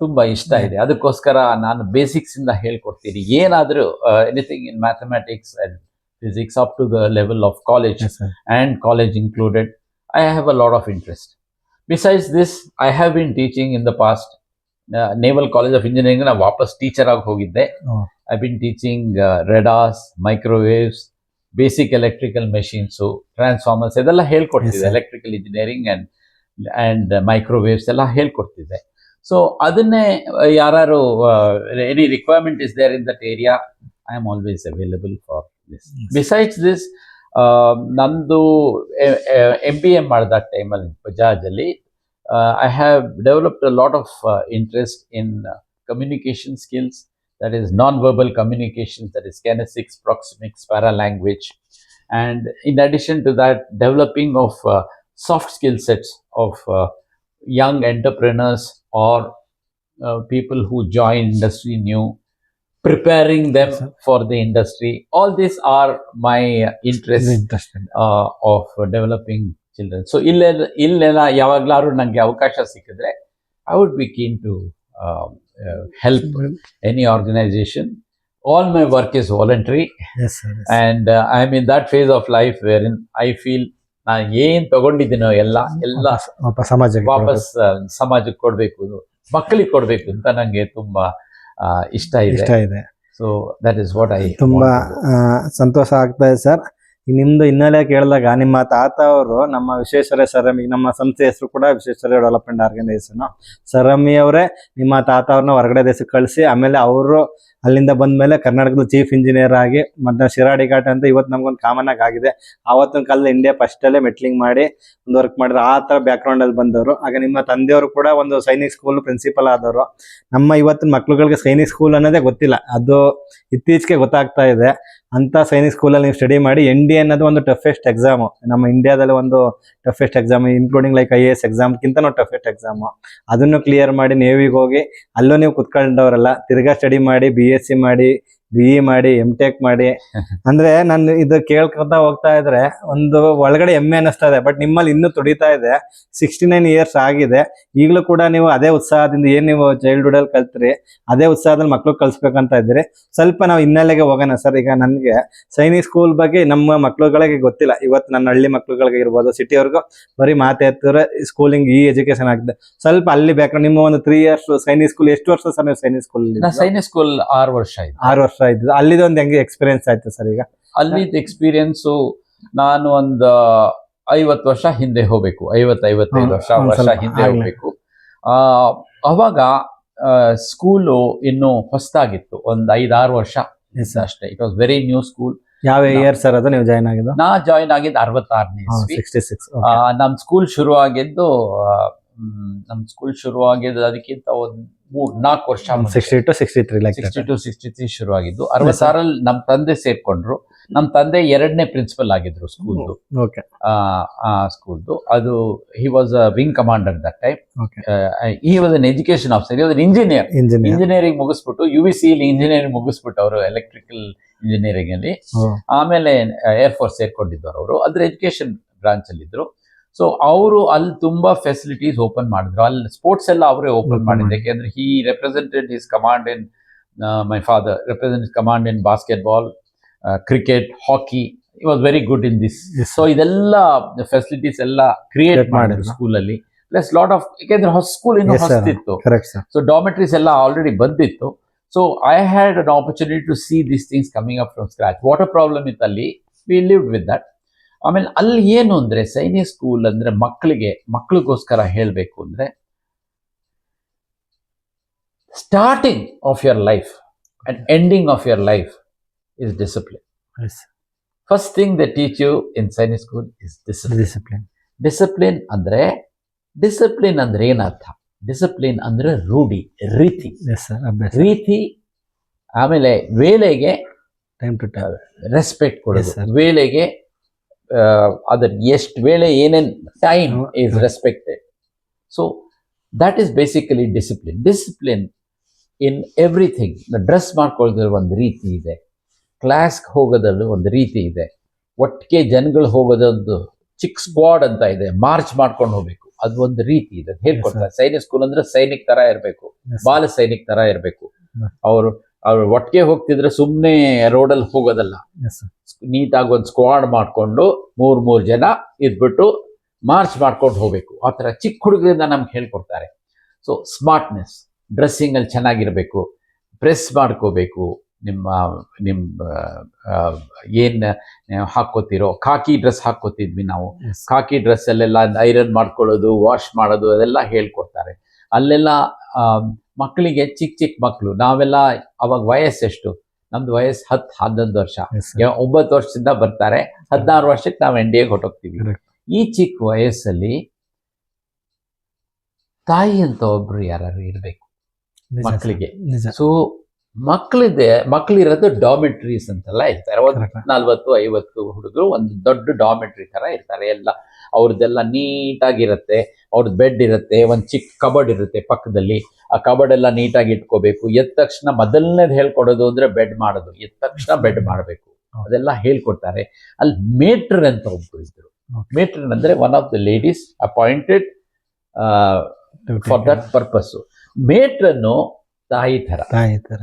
ತುಂಬಾ ಇಷ್ಟ ಇದೆ. ಅದಕ್ಕೋಸ್ಕರ ನಾನು ಬೇಸಿಕ್ಸ್ ಇಂದ ಹೇಳ್ಕೊಡ್ತೀನಿ. ಏನಾದ್ರೂ anything in mathematics and physics up to the level of college Yes, sir. and college included, I have a lot of interest. Besides this, I have been teaching in the past. Uh, Naval College of Engineering na ವಾಪಸ್ teacher ಆಗಿ ಹೋಗಿದ್ದೆ Oh. I been teaching radars microwaves basic electrical machines transformers ಇದೆಲ್ಲ ಹೇಳ್ಕೊಡ್ತಿದ್ದೆ Yes, sir. Electrical engineering and and microwaves ಎಲ್ಲ ಹೇಳ್ಕೊಡ್ತಿದ್ದೆ so ಅದನ್ನೇ ಯಾರು any requirement is there in that area I am always available for This Yes. Besides this ನಂದು M B A ಮಾಡಿದ ಟೈಮಲ್ಲಿ ಬಜಾಜಲ್ಲಿ I have developed a lot of interest in communication skills that is non-verbal communications, that is kinesics, proxemics, paralanguage, and in addition to that, developing of uh, soft skill sets of uh, young entrepreneurs or uh, people who join industry new, preparing them Yes, for the industry. All these are my uh, interests interested. uh, of developing children so ಇಲ್ಲೆಲ್ಲ ಯಾವಾಗ್ಲಾದ್ರು ನನಗೆ ಅವಕಾಶ ಸಿಕ್ಕಿದ್ರೆ I would be keen to help any organisation all my work is voluntary Yes, sir. Yes. I am in that phase of life where in I feel ನಾನು ಏನ್ ತಗೊಂಡಿದ್ದೀನೋ ಎಲ್ಲ ಎಲ್ಲ ಸಮಾಜಕ್ಕೆ ವಾಪಸ್ ಸಮಾಜಕ್ಕೆ ಕೊಡ್ಬೇಕು ಮಕ್ಕಳಿಗೆ ಕೊಡಬೇಕು ಅಂತ ನನಗೆ ತುಂಬಾ ಆ, ಇಷ್ಟ ಇದೆ. ಇಷ್ಟ ಇದೆ. So that is what I ತುಂಬಾ ಸಂತೋಷ ಆಗ್ತಾ ಇದೆ ಸರ್. ನಿಮ್ದು ಹಿನ್ನೆಲೆ ಕೇಳಿದಾಗ ನಿಮ್ಮ ತಾತ ಅವರು ನಮ್ಮ ವಿಶ್ವೇಶ್ವರ ಸರಮಿ ನಮ್ಮ ಸಂಸ್ಥೆ ಹೆಸರು ಕೂಡ ವಿಶ್ವೇಶ್ವರ ಡೆವಲಪ್ಮೆಂಟ್ ಆರ್ಗನೈಸೇಷನ್. ಸರಮಿ ಅವರೇ ನಿಮ್ಮ ತಾತ ಅವ್ರನ್ನ ಹೊರಗಡೆ ದೇಶಕ್ಕೆ ಕಳಿಸಿ ಆಮೇಲೆ ಅವರು ಅಲ್ಲಿಂದ ಬಂದ ಮೇಲೆ ಕರ್ನಾಟಕದ ಚೀಫ್ ಇಂಜಿನಿಯರ್ ಆಗಿ ಮತ್ತೆ ಶಿರಾಡಿ ಘಾಟ್ ಅಂತ ಇವತ್ತು ನಮ್ಗೊಂದು ಕಾಮನ್ ಆಗಿ ಆಗಿದೆ. ಆವತ್ತಿನ ಕಾಲದಲ್ಲಿ ಇಂಡಿಯಾ ಫಸ್ಟ್ ಅಲ್ಲೇ ಮೆಟ್ಲಿಂಗ್ ಮಾಡಿ ಒಂದು ವರ್ಕ್ ಮಾಡಿದ್ರು. ಆ ತರ ಬ್ಯಾಕ್ ಗ್ರೌಂಡ್ ಅಲ್ಲಿ ಬಂದವರು. ಆಗ ನಿಮ್ಮ ತಂದೆಯವರು ಕೂಡ ಒಂದು ಸೈನಿಕ್ ಸ್ಕೂಲ್ ಪ್ರಿನ್ಸಿಪಲ್ ಆದವರು. ನಮ್ಮ ಇವತ್ತಿನ ಮಕ್ಳುಗಳಿಗೆ ಸೈನಿಕ್ ಸ್ಕೂಲ್ ಅನ್ನೋದೇ ಗೊತ್ತಿಲ್ಲ. ಅದು ಇತ್ತೀಚೆಗೆ ಗೊತ್ತಾಗ್ತಾ ಇದೆ. ಅಂತ ಸೈನಿಕ್ ಸ್ಕೂಲಲ್ಲಿ ನೀವು ಸ್ಟಡಿ ಮಾಡಿ ಎನ್ ಡಿ ಅನ್ನೋದು ಒಂದು ಟಫೆಸ್ಟ್ ಎಕ್ಸಾಮ್ ನಮ್ಮ ಇಂಡಿಯಾದಲ್ಲಿ ಒಂದು toughest exam including like I A S ಎಕ್ಸಾಮ್ಗಿಂತನೂ toughest exam ಅದನ್ನು ಕ್ಲಿಯರ್ ಮಾಡಿ ನೇವಿಗೆ ಹೋಗಿ ಅಲ್ಲೂ ನೀವು ಕುತ್ಕೊಂಡವರಲ್ಲ. ತಿರ್ಗಾ ಸ್ಟಡಿ ಮಾಡಿ ಬಿ ಎಸ್ ಸಿ ಮಾಡಿ ಬಿ ಇ ಮಾಡಿ ಎಂ ಟೆಕ್ ಮಾಡಿ. ಅಂದ್ರೆ ನಾನು ಇದು ಕೇಳ್ಕೊತಾ ಹೋಗ್ತಾ ಇದ್ರೆ ಒಂದು ಒಳಗಡೆ ಹೆಮ್ಮೆ ಅನಿಸ್ತಾ ಇದೆ. ಬಟ್ ನಿಮ್ಮಲ್ಲಿ ಇನ್ನೂ ತುಡಿತಾ ಇದೆ. ಸಿಕ್ಸ್ಟಿ ನೈನ್ ಇಯರ್ಸ್ ಆಗಿದೆ. ಈಗಲೂ ಕೂಡ ನೀವು ಅದೇ ಉತ್ಸಾಹದಿಂದ ಏನ್ ನೀವು ಚೈಲ್ಡ್ಹುಡ್ ಅಲ್ಲಿ ಕಲ್ತ್ರಿ ಅದೇ ಉತ್ಸಾಹದಲ್ಲಿ ಮಕ್ಳು ಕಲ್ಸ್ಬೇಕಂತ ಇದ್ರಿ ಸ್ವಲ್ಪ ನಾವು ಹಿನ್ನೆಲೆಗೆ ಹೋಗೋಣ ಸರ್. ಈಗ ನನಗೆ ಸೈನಿಕ್ ಸ್ಕೂಲ್ ಬಗ್ಗೆ ನಮ್ಮ ಮಕ್ಳುಗಳಿಗೆ ಗೊತ್ತಿಲ್ಲ. ಇವತ್ತು ನನ್ನ ಹಳ್ಳಿ ಮಕ್ಳುಗಳಿಗೆ ಇರ್ಬೋದು ಸಿಟಿಯವ್ರಿಗೂ ಬರೀ ಮಾತೆ ಎತ್ತಿದ್ರೆ ಸ್ಕೂಲಿಂಗ್ ಈ ಎಜುಕೇಶನ್ ಆಗಿದೆ ಸ್ವಲ್ಪ ಅಲ್ಲಿ ಬೇಕು ನಿಮ್ಮ ಒಂದು ತ್ರೀ ಇಯರ್ಸ್ ಸೈನಿಕ್ ಸ್ಕೂಲ್ ಎಷ್ಟು ವರ್ಷ ಸರ್ ನೀವು ಸೈನಿಕ್ ಸ್ಕೂಲ್ ಸೈನಿಕ್ ಸ್ಕೂಲ್ ಆರು ವರ್ಷ ಆಯ್ತು. ಆರು ವರ್ಷ. ಇದ್ದು ಅಲ್ಲಿದ್ದು ಒಂದು ಹೆಂಗೆ ಎಕ್ಸ್ಪೀರಿಯನ್ಸ್ ಆಯ್ತು ಸರ್ ಈಗ? ಅಲ್ಲಿ ಎಕ್ಸ್ಪೀರಿಯನ್ಸು ನಾನು ಒಂದು ಐವತ್ತು ವರ್ಷ ಹಿಂದೆ ಹೋಗ್ಬೇಕು. ಐವತ್ತು ಐವತ್ತೈದು ವರ್ಷ ವರ್ಷ ಹಿಂದೆ. ಹೋಗ್ಬೇಕು. ಆ, ಅವಾಗ ಸ್ಕೂಲು ಇನ್ನು ಹೊಸದಾಗಿತ್ತು. ಒಂದು ಐದಾರು ವರ್ಷ ಅಷ್ಟೇ. It was very new school ಯಾವ ಇಯರ್ ಸರ್ ಅದು? ನೀವು ಜಾಯ್ನ್ ಆಗಿದ್ದು? ನಾ ಜಾಯಿನ್ ಆಗಿದ್ದು ಅರವತ್ತಾರನೇ ಸಿಕ್ಸ್ಟಿ ಸಿಕ್ಸ್ ನಮ್ಮ ನಮ್ ಸ್ಕೂಲ್ ಶುರು ಆಗಿದ್ದು ನಮ್ ಸ್ಕೂಲ್ ಶುರು ಆಗಿದ್ದು ಅದಕ್ಕಿಂತ ಒಂದು ಮೂರ್ ನಾಲ್ಕು ವರ್ಷ sixty two sixty three like sixty two sixty three ಶುರು ಆಗಿದ್ದು ಅರವತ್ತಾರಲ್ಲಿ ನಮ್ ತಂದೆ ಸೇರ್ಕೊಂಡ್ರು. ನಮ್ ತಂದೆ ಎರಡನೇ ಪ್ರಿನ್ಸಿಪಲ್ ಆಗಿದ್ರು ಸ್ಕೂಲ್ದು ಆ ಸ್ಕೂಲ್ದು ಅದು he was a wing commander that time okay he was an education officer was engineer engineer engineering ಮುಗಿಸ್ಬಿಟ್ಟು U V C engineering ಮುಗಿಸ್ಬಿಟ್ಟು ಅವರು ಎಲೆಕ್ಟ್ರಿಕಲ್ ಇಂಜಿನಿಯರಿಂಗ್ ಅಲ್ಲಿ. ಆಮೇಲೆ ಏರ್ ಫೋರ್ಸ್ ಸೇರ್ಕೊಂಡಿದ್ದವರು ಅವರು. ಅದ್ರ ಎಜುಕೇಶನ್ ಬ್ರಾಂಚ್ ಅಲ್ಲಿ ಇದ್ರು ಸೊ ಅವರು ಅಲ್ಲಿ ತುಂಬಾ ಫೆಸಿಲಿಟೀಸ್ ಓಪನ್ ಮಾಡಿದ್ರು. ಅಲ್ಲಿ ಸ್ಪೋರ್ಟ್ಸ್ ಎಲ್ಲ ಅವರೇ ಓಪನ್ Open ಮಾಡಿದ್ರು ಮಾಡಿದ್ರು. ಯಾಕೆಂದ್ರೆ he represented his command in my father represent command in basketball cricket hockey he was very good in this so ಇದೆಲ್ಲ ಫೆಸಿಲಿಟೀಸ್ ಎಲ್ಲ ಕ್ರಿಯೇಟ್ ಮಾಡಿದ್ರು ಸ್ಕೂಲ್ ಸ್ಕೂಲಲ್ಲಿ ಪ್ಲಸ್ ಲಾಟ್ ಆಫ್ ಯಾಕೆಂದ್ರೆ ಹೊಸ ಸ್ಕೂಲ್ ಇನ್ನು ಸರ್ ಸೊ ಡಾಮೆಟ್ರೀಸ್ ಎಲ್ಲ ಆಲ್ರೆಡಿ ಬಂದಿತ್ತು. So I had an opportunity to see this things coming up from scratch water problem ಇತ್ತು ಅಲ್ಲಿ ವಿ ಲಿವ್ ವಿತ್ ದಟ್ ಆಮೇಲೆ ಅಲ್ಲಿ ಏನು ಅಂದರೆ ಸೈನಿಕ ಸ್ಕೂಲ್ ಅಂದ್ರೆ ಮಕ್ಕಳಿಗೆ ಮಕ್ಕಳಿಗೋಸ್ಕರ ಹೇಳಬೇಕು ಅಂದ್ರೆ starting of your life and ending of your life is discipline first thing the teach you in Sainik school is discipline discipline ಅಂದರೆ ಡಿಸಿಪ್ಲಿನ್ ಅಂದ್ರೆ ಏನರ್ಥ? ಡಿಸಿಪ್ಲಿನ್ ಅಂದ್ರೆ ರೂಢಿ ರೀತಿ. ಎಸ್ ಸರ್ ಅಭ್ಯಾಸ ರೀತಿ ಆಮೇಲೆ ವೇಳೆಗೆ ಟೈಮ್ ಟು ಟೈಮ್ ರೆಸ್ಪೆಕ್ಟ್ ಕೊಡೋದು. ವೇಳೆಗೆ ಅದರ ಎಷ್ಟು ವೇಳೆ ಏನೇನ್ time is. Respected so that is basically discipline discipline in everything dress ಮಾಡ್ಕೊಳ್ಳೋದ್ರಲ್ಲಿ ಒಂದು ರೀತಿ ಇದೆ. ಕ್ಲಾಸ್ಗೆ ಹೋಗೋದ್ರಲ್ಲಿ ಒಂದು ರೀತಿ ಇದೆ. ಒಟ್ಟಿಗೆ ಜನಗಳು ಹೋಗೋದೊಂದು ಚಿಕ್ಕ ಸ್ಕ್ವಾಡ್ ಅಂತ ಇದೆ. ಮಾರ್ಚ್ ಮಾಡ್ಕೊಂಡು ಹೋಗ್ಬೇಕು. ಅದು ಒಂದು ರೀತಿ ಇದೆ. ಅದ್ ಹೇಳ್ಕೊಡ್ತಾರೆ. ಸೈನಿಕ್ ಸ್ಕೂಲ್ ಅಂದ್ರೆ ಸೈನಿಕ್ ತರ ಇರಬೇಕು. ಬಾಲ ಸೈನಿಕ್ ತರ ಇರಬೇಕು. ಅವರು ಅವ್ರು ಒಟ್ಟಿಗೆ ಹೋಗ್ತಿದ್ರೆ ಸುಮ್ಮನೆ ರೋಡಲ್ಲಿ ಹೋಗೋದಲ್ಲ. ನೀಟಾಗಿ ಒಂದು ಸ್ಕ್ವಾಡ್ ಮಾಡಿಕೊಂಡು ಮೂರು ಮೂರು ಜನ ಇದ್ಬಿಟ್ಟು ಮಾರ್ಚ್ ಮಾಡ್ಕೊಂಡು ಹೋಗಬೇಕು. ಆ ಥರ ಚಿಕ್ಕ ಹುಡುಗರಿಂದ ನಮ್ಗೆ ಹೇಳ್ಕೊಡ್ತಾರೆ. ಸೊ ಸ್ಮಾರ್ಟ್ನೆಸ್ ಡ್ರೆಸ್ಸಿಂಗಲ್ಲಿ ಚೆನ್ನಾಗಿರಬೇಕು. ಪ್ರೆಸ್ ಮಾಡ್ಕೋಬೇಕು. ನಿಮ್ಮ ನಿಮ್ಮ ಏನು ಹಾಕ್ಕೋತಿರೋ ಖಾಕಿ ಡ್ರೆಸ್ ಹಾಕೋತಿದ್ವಿ ನಾವು. ಖಾಕಿ ಡ್ರೆಸ್ಸಲ್ಲೆಲ್ಲ ಐರನ್ ಮಾಡ್ಕೊಳ್ಳೋದು ವಾಶ್ ಮಾಡೋದು ಅದೆಲ್ಲ ಹೇಳ್ಕೊಡ್ತಾರೆ. ಅಲ್ಲೆಲ್ಲ ಮಕ್ಕಳಿಗೆ ಚಿಕ್ಕ ಚಿಕ್ಕ ಮಕ್ಕಳು ನಾವೆಲ್ಲ ಅವಾಗ ವಯಸ್ಸೆಷ್ಟು? ನಮ್ದು ವಯಸ್ಸು ಹತ್ತು ಹನ್ನೊಂದು ವರ್ಷ. ಒಂಬತ್ತು ವರ್ಷದಿಂದ ಬರ್ತಾರೆ. ಹದಿನಾರು ವರ್ಷಕ್ಕೆ ನಾವು ಎನ್ ಡಿ ಎಗೆ ಹೊಟ್ಟೋಗ್ತೀವಿ ಈ ಚಿಕ್ಕ ವಯಸ್ಸಲ್ಲಿ ತಾಯಿ ಅಂತ ಒಬ್ರು ಯಾರು ಇರಬೇಕು. ಮಕ್ಕಳಿಗೆ. ಸೊ ಮಕ್ಕಳಿದೆ ಮಕ್ಕಳಿರೋದು ಡಾಮಿಟ್ರೀಸ್ ಅಂತೆಲ್ಲ ಇರ್ತಾರೆ. ಒಂದು. ನಲ್ವತ್ತು ಐವತ್ತು ಹುಡುಗರು ಒಂದು ದೊಡ್ಡ ಡಾಮಿಟ್ರಿ ತರ ಇರ್ತಾರೆ. ಎಲ್ಲ ಅವ್ರದ್ದೆಲ್ಲ ನೀಟಾಗಿರುತ್ತೆ ಅವ್ರದ್ದು ಬೆಡ್ ಇರುತ್ತೆ ಒಂದು ಚಿಕ್ಕ ಕಬರ್ಡ್ ಇರುತ್ತೆ ಪಕ್ಕದಲ್ಲಿ. ಆ ಕಬರ್ಡ್ ಎಲ್ಲ ನೀಟಾಗಿ ಇಟ್ಕೋಬೇಕು. ಎದ್ದ ತಕ್ಷಣ ಮೊದಲನೇದು ಹೇಳ್ಕೊಡೋದು ಅಂದರೆ ಬೆಡ್ ಮಾಡೋದು. ಎದ್ದ ತಕ್ಷಣ ಬೆಡ್ ಮಾಡಬೇಕು. ಅದೆಲ್ಲ ಹೇಳ್ಕೊಡ್ತಾರೆ. ಅಲ್ಲಿ ಮೇಟ್ರ್ ಅಂತ ಒಬ್ಬರು ಇದ್ರು. ಮೇಟ್ರ್ ಅಂದರೆ one of the ladies appointed for that purpose ಮೇಟ್ರನ್ನು ತಾಯಿ ಥರ ತಾಯಿ ಥರ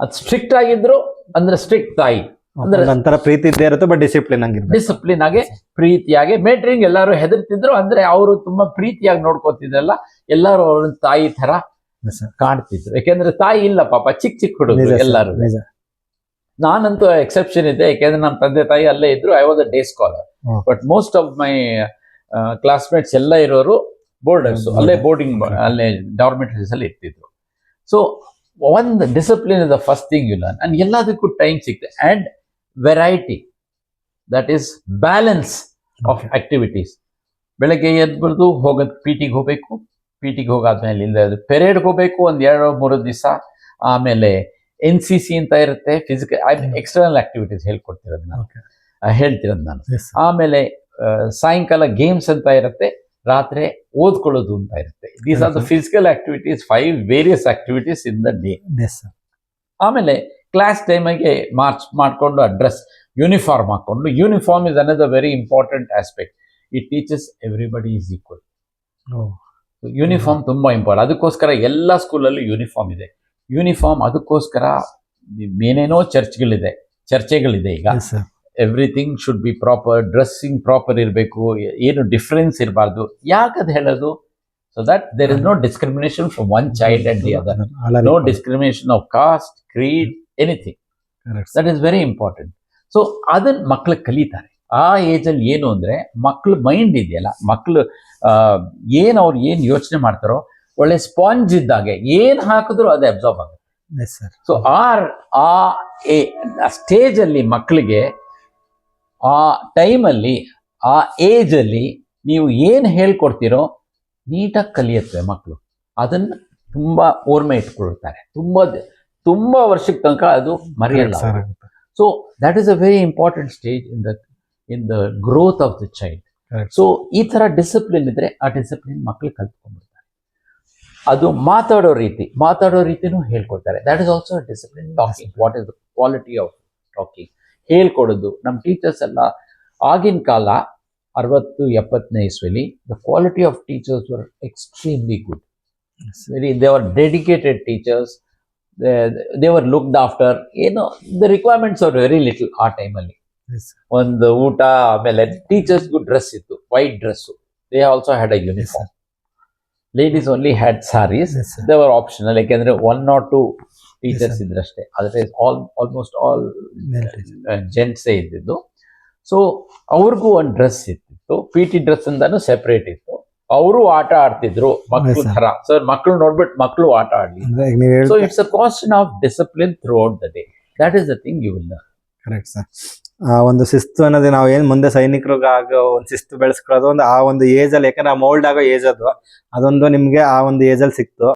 ಅದು ಸ್ಟ್ರಿಕ್ಟ್ ಆಗಿದ್ರು ಅಂದರೆ ಸ್ಟ್ರಿಕ್ಟ್ ತಾಯಿ. ಅಂದ್ರೆ- ಒಂಥರ ಪ್ರೀತಿ ಇದ್ದೇ ಇರುತ್ತೆ ಬಟ್ ಡಿಸಿಪ್ಲಿನ್ ಆಗಿ ಡಿಸಿಪ್ಲಿನ್ ಆಗಿ ಪ್ರೀತಿಯಾಗಿ ಮೇಟ್ರಿಂಗ್ ಎಲ್ಲರೂ ಹೆದರ್ತಿದ್ರು ಅಂದ್ರೆ ಅವರು ತುಂಬಾ ಪ್ರೀತಿಯಾಗಿ ನೋಡ್ಕೋತಿದ್ರಲ್ಲ ಎಲ್ಲರೂ ಅವ್ರ ತಾಯಿ ತರ. ಕಾಣ್ತಿದ್ರು. ಯಾಕೆಂದ್ರೆ ತಾಯಿ ಇಲ್ಲ ಪಾಪ ಚಿಕ್ಕ ಚಿಕ್ಕ ಹುಡುಗರು ಎಲ್ಲರೂ. ನಾನಂತೂ ಎಕ್ಸೆಪ್ಷನ್ ಇದೆ ಯಾಕೆಂದ್ರೆ ನಮ್ಮ ತಂದೆ ತಾಯಿ ಅಲ್ಲೇ ಇದ್ರು I was a day scholar. But most of my classmates ಎಲ್ಲ ಇರೋರು ಬೋರ್ಡರ್ಸ್. ಅಲ್ಲೇ ಬೋರ್ಡಿಂಗ್. ಅಲ್ಲೇ ಡಾರ್ಮೆಟ್ರೀಸ್ ಅಲ್ಲಿ ಇರ್ತಿದ್ರು. ಸೊ ಒಂದು discipline is the first thing you learn and ಎಲ್ಲದಕ್ಕೂ ಟೈಮ್ ಸಿಗ್ತದೆ. And variety that is balance of. Activities ಬೆಳಗ್ಗೆ ಎದ್ಬಿಡ್ದು ಹೋಗೋದು ಪಿ ಟಿಗೆ ಹೋಗ್ಬೇಕು ಪಿ ಟಿಗೆ ಹೋಗಾದ್ಮೇಲೆ ಇಲ್ಲ ಪೆರೇಡ್ಗೆ ಹೋಗ್ಬೇಕು ಒಂದು ಎರಡು ಮೂರು ದಿವಸ. ಆಮೇಲೆ ಎನ್ ಸಿ ಸಿ ಅಂತ ಇರುತ್ತೆ ಫಿಸಿಕಲ್ ಎಕ್ಸ್ಟರ್ನಲ್ ಆಕ್ಟಿವಿಟೀಸ್ ಹೇಳ್ಕೊಡ್ತಿರೋದು ನಾನು. ಹೇಳ್ತಿರೋದು ನಾನು. ಆಮೇಲೆ ಸಾಯಂಕಾಲ ಗೇಮ್ಸ್ ಅಂತ ಇರುತ್ತೆ ರಾತ್ರಿ ಓದ್ಕೊಳ್ಳೋದು ಅಂತ ಇರುತ್ತೆ. These are the physical activities five various activities in the day ಆಮೇಲೆ ಕ್ಲಾಸ್ ಟೈಮಿಗೆ ಮಾರ್ಚ್ ಮಾಡಿಕೊಂಡು ಆ ಡ್ರೆಸ್ ಯೂನಿಫಾರ್ಮ್ ಹಾಕೊಂಡು uniform is another very important aspect it teaches everybody is equal Oh, uniform ತುಂಬಾ ಇಂಪಾರ್ಟೆಂಟ್ ಅದಕ್ಕೋಸ್ಕರ ಎಲ್ಲ ಸ್ಕೂಲಲ್ಲೂ ಯೂನಿಫಾರ್ಮ್ ಇದೆ ಯೂನಿಫಾರ್ಮ್ ಅದಕ್ಕೋಸ್ಕರ ಏನೇನೋ ಚರ್ಚ್ಗಳಿದೆ ಚರ್ಚೆಗಳಿದೆ ಈಗ. Everything should be proper dressing proper ಇರಬೇಕು ಏನು ಡಿಫ್ರೆನ್ಸ್ ಇರಬಾರ್ದು ಯಾಕದು ಹೇಳೋದು so that there is no discrimination from one child and the other no. Discrimination of caste creed anything that is very important so ಅದನ್ನ ಮಕ್ಕಳು ಕಲಿತಾರೆ. ಆ ಏಜಲ್ಲಿ ಏನು ಅಂದರೆ ಮಕ್ಕಳು ಮೈಂಡ್ ಇದೆಯಲ್ಲ ಮಕ್ಕಳು ಏನು ಅವ್ರು ಏನು ಯೋಚನೆ ಮಾಡ್ತಾರೋ ಒಳ್ಳೆ ಸ್ಪಾಂಜ್ ಇದ್ದಾಗೆ ಏನು ಹಾಕಿದ್ರು ಅದು ಅಬ್ಸಾರ್ಬ್ ಆಗುತ್ತೆ. ಸೊ ಆರ್ ಆ ಸ್ಟೇಜ್ ಅಲ್ಲಿ ಮಕ್ಕಳಿಗೆ ಆ ಟೈಮಲ್ಲಿ ಆ ಏಜ್ ಅಲ್ಲಿ ನೀವು ಏನು ಹೇಳ್ಕೊಡ್ತೀರೋ ನೀಟಾಗಿ ಕಲಿಯುತ್ತೆ ಮಕ್ಕಳು ಅದನ್ನ ತುಂಬಾ ಓರ್ಮೆ ಇಟ್ಕೊಳ್ತಾರೆ. ತುಂಬಾ ತುಂಬಾ ವರ್ಷಕ್ಕೆ ತನಕ ಅದು ಮರೆಯಲ್ಲ. So that is a very important stage in the in the growth of the child. So ಈ ತರ ಡಿಸಿಪ್ಲಿನ್ ಇದ್ರೆ ಆ ಡಿಸಿಪ್ಲಿನ್ ಮಕ್ಕಳು ಕಲ್ತ್ಕೊಂಡ್ಬಿಡ್ತಾರೆ. ಅದು ಮಾತಾಡೋ ರೀತಿ ಮಾತಾಡೋ ರೀತಿನೂ ಹೇಳ್ಕೊಡ್ತಾರೆ. That is also discipline talking what is the quality of talking ಹೇಳ್ಕೊಡೋದು. ನಮ್ಮ ಟೀಚರ್ಸ್ ಎಲ್ಲ ಆಗಿನ ಕಾಲ ಅರವತ್ತು ಎಪ್ಪತ್ತನೇ ಇಸ್ವಿಲಿ the quality of teachers were extremely good very they are dedicated teachers they were looked after ಏನೋ the requirements are very little ಆ ಟೈಮಲ್ಲಿ ಒಂದು ಊಟ ಆಮೇಲೆ ಟೀಚರ್ಸ್ಗೂ ಡ್ರೆಸ್ ಇತ್ತು white dress they also had a uniform ladies only had saris they were optional ಯಾಕೆಂದ್ರೆ one not two teachers. ಇದ್ರಷ್ಟೇ ಆದರೆ ಆಲ್ ಆಲ್ಮೋಸ್ಟ್ ಆಲ್ ಜೆಂಟ್ಸೇ ಇದ್ದಿದ್ದು. ಸೊ ಅವ್ರಿಗೂ ಒಂದು ಡ್ರೆಸ್ ಇತ್ತಿತ್ತು ಪಿ ಟಿ ಡ್ರೆಸ್ ಅಂತಾನು ಸೆಪರೇಟ್ ಇತ್ತು. ಅವರು ಆಟ ಆಡ್ತಿದ್ರು ಮಕ್ಕಳು ತರ ಸೊ ಮಕ್ಕಳು ನೋಡ್ಬಿಟ್ಟು ಮಕ್ಕಳು ಆಟ ಆಡ್ಲಿ. So it's a question of discipline throughout the day that is the thing you will correct sir ಆ ಒಂದು ಶಿಸ್ತು ಅನ್ನೋದು ನಾವು ಏನ್ ಮುಂದೆ ಸೈನಿಕರಿಗೆ ಆಗೋ ಒಂದು ಶಿಸ್ತು ಬೆಳೆಸ್ಕೊಳ್ಳೋದು ಒಂದು ಆ ಒಂದು ಏಜ್ ಅಲ್ಲಿ ಯಾಕಂದ್ರೆ ಮೋಲ್ಡ್ ಆಗೋ ಏಜ್ ಅದು ಅದೊಂದು ನಿಮ್ಗೆ ಆ ಒಂದು ಏಜ್ ಅಲ್ಲಿ ಸಿಕ್ತು.